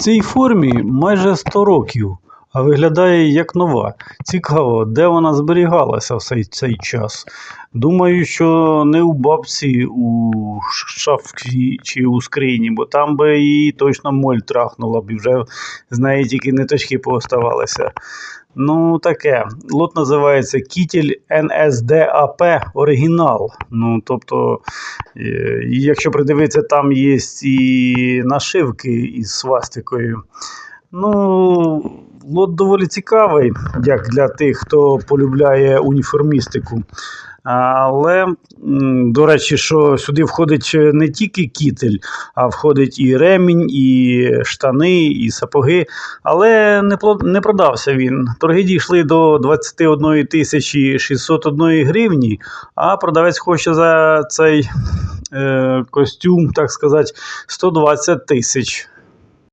Цій формі майже 100 років, а виглядає як нова. Цікаво, де вона зберігалася в цей час. Думаю, що не у бабці у шафці чи у скрині, бо там би її точно моль трахнула б і вже з неї тільки ниточки пооставалися. Ну, таке. Лот називається Кітель НСДАП Оригінал. Ну, тобто, е, якщо придивитися, там є і нашивки із свастикою. Ну, лот доволі цікавий, як для тих, хто полюбляє уніформістику. Але, до речі, що сюди входить не тільки кітель, а входить і ремінь, і штани, і сапоги. Але не, не продався він. Торги дійшли до 21 тисячі 601 гривні, а продавець хоче за цей е, костюм, так сказати, 120 тисяч.